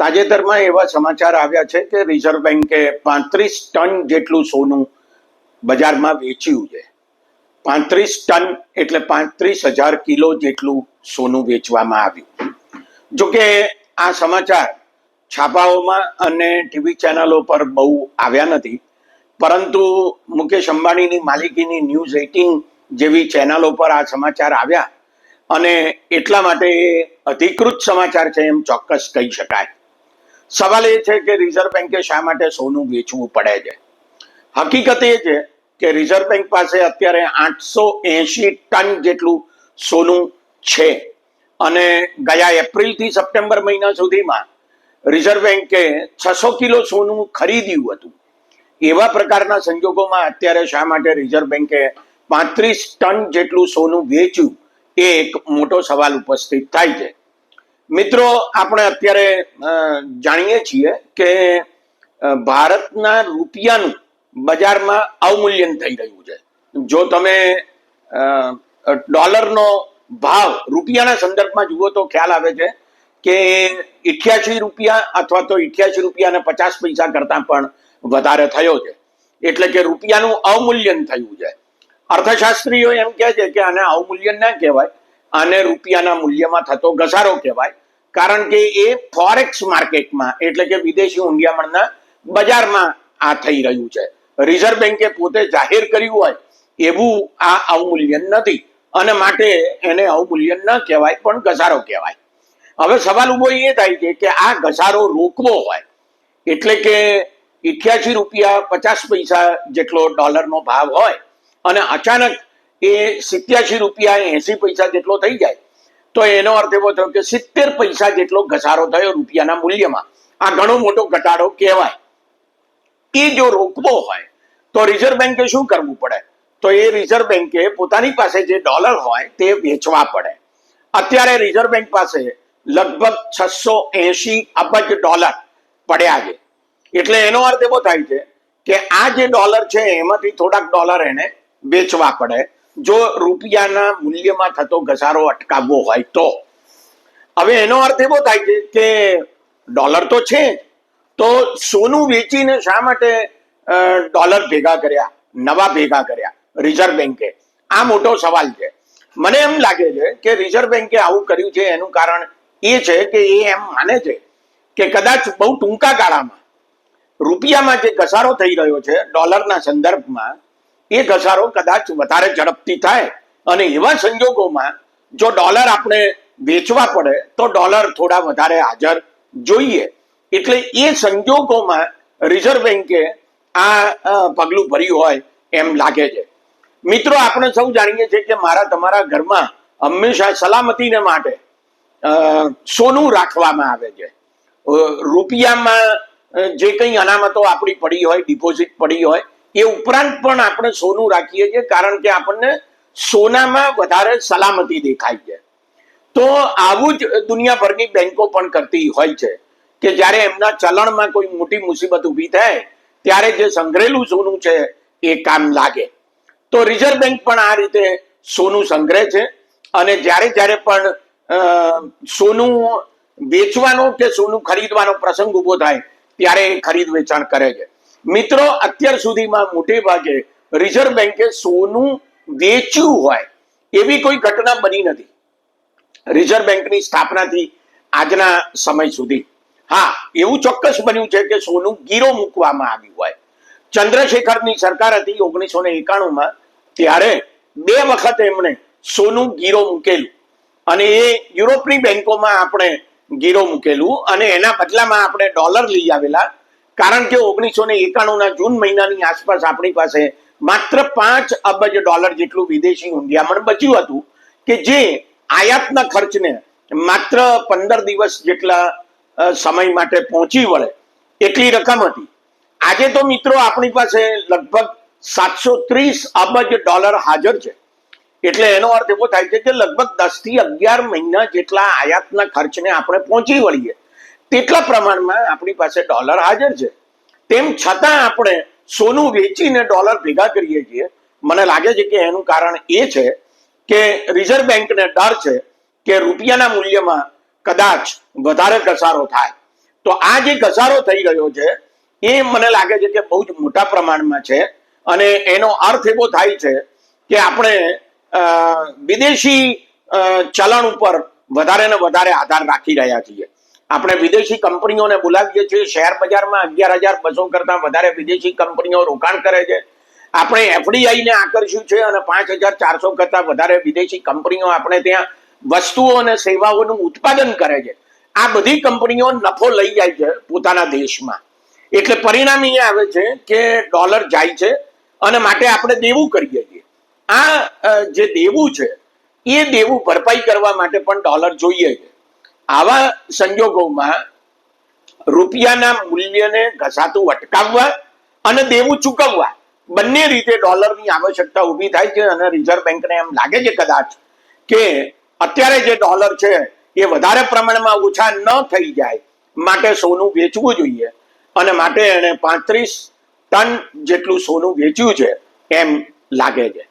તાજેતરમાં એવા સમાચાર આવ્યા છે કે રિઝર્વ બેન્કે પાંત્રીસ ટન જેટલું સોનું બજારમાં વેચ્યું છે. પાંત્રીસ ટન એટલે પાંત્રીસ હજાર કિલો જેટલું સોનું વેચવામાં આવ્યું. જોકે આ સમાચાર છાપાઓમાં અને ટીવી ચેનલો પર બહુ આવ્યા નથી, પરંતુ મુકેશ અંબાણીની માલિકીની ન્યૂઝ એટીન જેવી ચેનલો પર આ સમાચાર આવ્યા અને એટલા માટે અધિકૃત સમાચાર છે એમ ચોક્કસ કહી શકાય. સવાલ એ છે કે રિઝર્વ બેન્કે શા માટે સોનું વેચવું પડે છે? હકીકત એ છે કે રિઝર્વ બેન્ક પાસે અત્યારે આઠસો એસી ટન જેટલું સોનું છે. અને ગયા એપ્રિલથી સપ્ટેમ્બર મહિના સુધીમાં રિઝર્વ બેન્કે છસો કિલો સોનું ખરીદ્યું હતું. એવા પ્રકારના સંજોગોમાં અત્યારે શા માટે રિઝર્વ બેન્કે પાંત્રીસ ટન જેટલું સોનું વેચ્યું? એ એક મોટો સવાલ ઉપસ્થિત થાય છે. મિત્રો, આપણે અત્યારે જાણીએ છીએ કે ભારતના રૂપિયાનું બજારમાં અવમૂલ્યન થઈ રહ્યું છે. જો તમે ડોલરનો ભાવ રૂપિયાના સંદર્ભમાં જુઓ તો ખ્યાલ આવે છે કે ઇઠ્યાસી રૂપિયા અથવા તો ઇઠ્યાસી રૂપિયા પચાસ પૈસા કરતાં પણ વધારે થયો છે. એટલે કે રૂપિયાનું અવમૂલ્યન થયું છે. અર્થશાસ્ત્રીઓ એમ કહે છે કે આને અવમૂલ્યન ના કહેવાય, આને રૂપિયાના મૂલ્યમાં થતો ઘસારો કહેવાય. કારણ કે એ ફોરેક્સ માર્કેટમાં એટલે કે વિદેશી ઊંડિયામણના બજારમાં આ થઈ રહ્યું છે. રિઝર્વ બેન્કે પોતે જાહેર કર્યું હોય એવું આ અવમૂલ્યન નથી. અને માટે એને અવમૂલ્યન ન કહેવાય, પણ ઘસારો કહેવાય. હવે સવાલ ઊભો એ થાય છે કે આ ઘસારો રોકવો હોય, એટલે કે ઇઠ્યાસી રૂપિયા પચાસ પૈસા જેટલો ડોલરનો ભાવ હોય, અને અચાનક એ સિત્યાસી રૂપિયા એસી પૈસા જેટલો થઈ જાય તો એનો અર્થ એવો થયો કે સિત્તેર પૈસા જેટલો ઘસારો થયો રૂપિયાના મૂલ્યમાં. આ ઘણો મોટો ઘટાડો કહેવાય. એ જો રોકવો હોય, તો રિઝર્વ બેન્કે શું કરવું પડે? તો એ રિઝર્વ બેન્કે પોતાની પાસે જે ડોલર હોય તે વેચવા પડે. અત્યારે રિઝર્વ બેન્ક પાસે લગભગ છસો એસી અબજ ડોલર પડ્યા છે. એટલે એનો અર્થ એવો થાય છે કે આ જે ડોલર છે, એમાંથી થોડાક ડોલર એને વેચવા પડે. જો રૂપિયાના મૂલ્યમાં થતો ઘસારો અટકાવવો હોય તો. હવે એનો અર્થ એવો થાય છે કે ડોલર તો છે તો સોનું વેચીને શા માટે ડોલર ભેગા કર્યા, નવા ભેગા કર્યા, રિઝર્વ બેન્કે આ મોટો સવાલ છે. મને એમ લાગે છે કે રિઝર્વ બેન્કે આવું કર્યું છે, એનું કારણ એ છે કે એ એમ માને છે કે કદાચ બહુ ટૂંકા ગાળામાં રૂપિયામાં જે ઘસારો થઈ રહ્યો છે, ડોલરના સંદર્ભમાં એ ઘસારો કદાચ વધારે ઝડપથી થાય. અને એવા સંજોગોમાં જો ડોલર આપણે વેચવા પડે, તો ડોલર થોડા વધારે હાજર જોઈએ. એટલે એ સંજોગોમાં રિઝર્વ બેન્કે આ પગલું ભર્યું હોય એમ લાગે છે. મિત્રો, આપણે સૌ જાણીએ છીએ કે મારા તમારા ઘરમાં હંમેશા સલામતીને માટે સોનું રાખવામાં આવે છે. રૂપિયામાં જે કંઈ અનામતો આપણી પડી હોય, ડિપોઝિટ પડી હોય એ ઉપરાંત પણ આપણે સોનું રાખીએ છીએ, કારણ કે આપણને સોનામાં વધારે સલામતી દેખાય છે. તો આવું જ દુનિયાભરની બેન્કો પણ કરતી હોય છે કે જ્યારે એમના ચલણમાં કોઈ મોટી મુસીબત ઊભી થાય, ત્યારે જે સંગ્રહેલું સોનું છે એ કામ લાગે. તો રિઝર્વ બેન્ક પણ આ રીતે સોનું સંગ્રહે છે અને જ્યારે જ્યારે પણ સોનું વેચવાનો કે સોનું ખરીદવાનો પ્રસંગ ઊભો થાય, ત્યારે એ ખરીદ વેચાણ કરે છે. મિત્રો, અત્યાર સુધીમાં મોટે ભાગે રિઝર્વ બેન્કે સોનું વેચ્યું હોય એવી કોઈ ઘટના બની નથી. રિઝર્વ બેંકની સ્થાપનાથી આજના સમય સુધી. હા, એવું ચોક્કસ બન્યું છે કે સોનું ગીરો મૂકવામાં આવ્યું હોય. ચંદ્રશેખરની સરકાર હતી ઓગણીસો ને એકાણુંમાં, ત્યારે બે વખત એમણે સોનું ગીરો મૂકેલું. અને એ યુરોપની બેંકોમાં આપણે ગીરો મૂકેલું અને એના બદલામાં આપણે ડોલર લઈ આવેલા કારણ કે ઓગણીસો ને એકાણુંના જૂન મહિનાની આસપાસ આપણી પાસે માત્ર પાંચ અબજ ડોલર જેટલું વિદેશી ઊંડિયામણ બચ્યું હતું કે જે આયાતના ખર્ચને માત્ર પંદર દિવસ જેટલા સમય માટે પહોંચી વળે એટલી રકમ હતી. આજે તો મિત્રો આપણી પાસે લગભગ સાતસો ત્રીસ અબજ ડોલર હાજર છે. એટલે એનો અર્થ એવો થાય છે કે લગભગ દસથી અગિયાર મહિના જેટલા આયાતના ખર્ચને આપણે પહોંચી વળીએ. તેટલા પ્રમાણમાં આપણી પાસે ડોલર હાજર છે. તેમ છતાં આપણે સોનું વેચીને ડોલર ભેગા કરીએ છીએ. મને લાગે છે કે એનું કારણ એ છે કે રિઝર્વ બેંકને ડર છે કે રૂપિયાના મૂલ્યમાં કદાચ વધારે ઘસારો થાય. તો આ જે ઘસારો થઈ રહ્યો છે, એ મને લાગે છે કે બહુ જ મોટા પ્રમાણમાં છે અને એનો અર્થ એવો થાય છે કે આપણે વિદેશી ચલણ ઉપર વધારે ને વધારે આધાર રાખી રહ્યા છીએ. આપણે વિદેશી કંપનીઓને બોલાવીએ છીએ. શેર બજારમાં અગિયાર હજાર બસો કરતા વધારે વિદેશી કંપનીઓ રોકાણ કરે છે. આપણે એફડીઆઈ ને આકર્ષ્યું છે અને પાંચ હજાર ચારસો કરતા વધારે વિદેશી કંપનીઓ આપણે ત્યાં વસ્તુઓ અને સેવાઓનું ઉત્પાદન કરે છે. આ બધી કંપનીઓ નફો લઈ જાય છે પોતાના દેશમાં. એટલે પરિણામ એ આવે છે કે ડોલર જાય છે અને માટે આપણે દેવું કરીએ છીએ. આ જે દેવું છે, એ દેવું ભરપાઈ કરવા માટે પણ ડોલર જોઈએ છે. આવા સંજોગોમાં રૂપિયાના મૂલ્યને ઘસાતું અટકાવવા અને દેવું ચૂકવવા, બંને રીતે ડોલરની આવશ્યકતા ઊભી થાય છે અને રિઝર્વ બેંકને એમ લાગે છે કદાચ કે અત્યારે જે ડોલર છે એ વધારે પ્રમાણમાં ઓછા ન થઈ જાય, માટે સોનું વેચવું જોઈએ અને માટે એણે પાંત્રીસ ટન જેટલું સોનું વેચ્યું છે એમ લાગે છે.